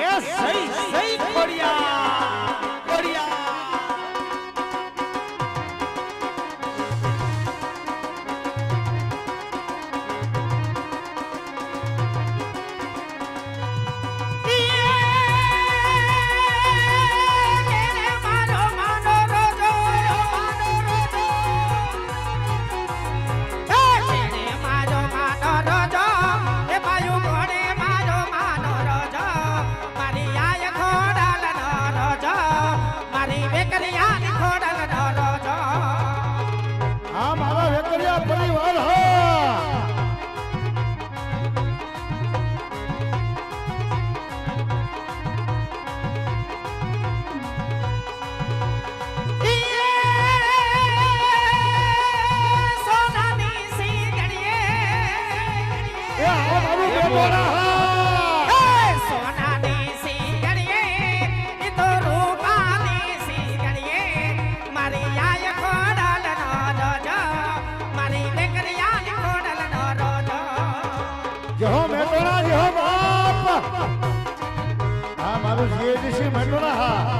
એ સહી સહી ખોડિયા જય હો મેટોડા બાપ. આ મારું જીએડીસી મેટોડા હા.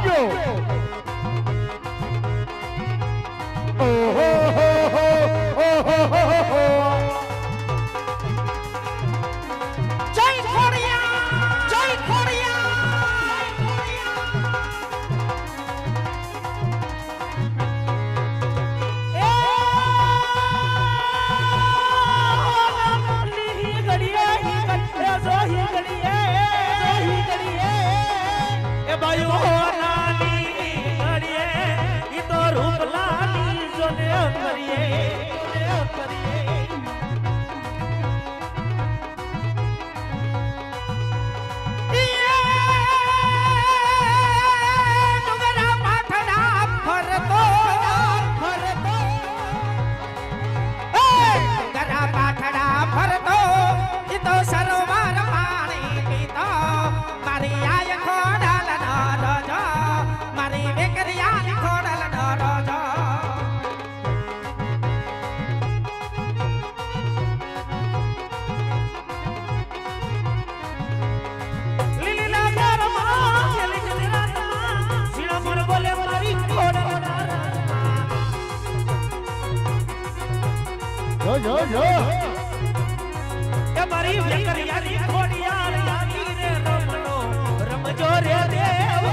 ઓહો. જો જો જો એ મારી વેકરિયાની ખોડિયાર લાગી રે રમલો. રમજો રે દેવ.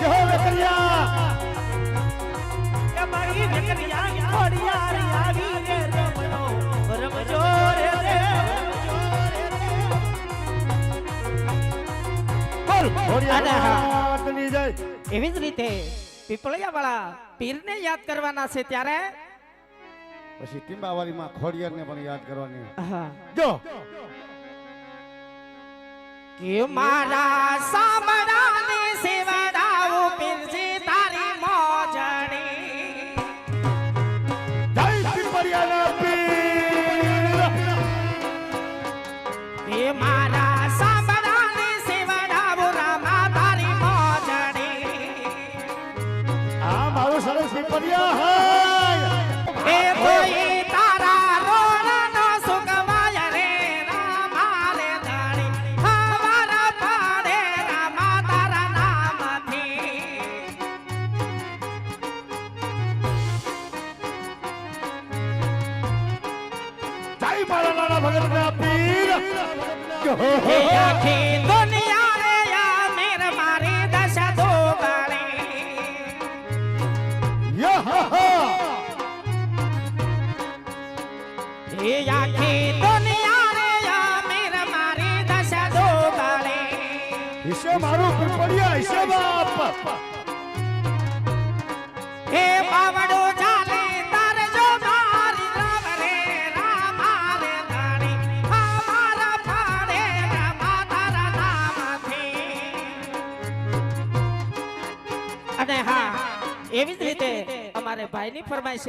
જય વેકરિયા? એ મારી વેકરિયાની ખોડિયાર આવી રે રમલો. રમજો રે દેવ. બોલ અને ખોડિયા હા. વાતની જય. એવી જ રીતે પીપળિયા વાળા પીરને યાદ કરવાના છે ત્યારે પછી ટીંબાવાળીમાં ખોડિયારને પણ યાદ કરવાની. જો. કે મારા સાંભળાને સેવડાવું પીરજી તારી મોજણી. જય પીપળિયાના પીર. કે મારા સાંભળાને સેવડાવું રામા તારી મોજણી. આ મારો સરસ પીપળિયા હાય મારા નાના પીર હો એ હો. આખી દુનિયા હિસ્સે મારું પીપળિયા હિસ્સે બાપ. હે બાવડો ચાલે, તારે જો મારી રામ રે રામા રે ધણી પાડે રામા તારા નામથી. અને હા, એવી જ રીતે અમારે ભાઈની ફરમાઈશ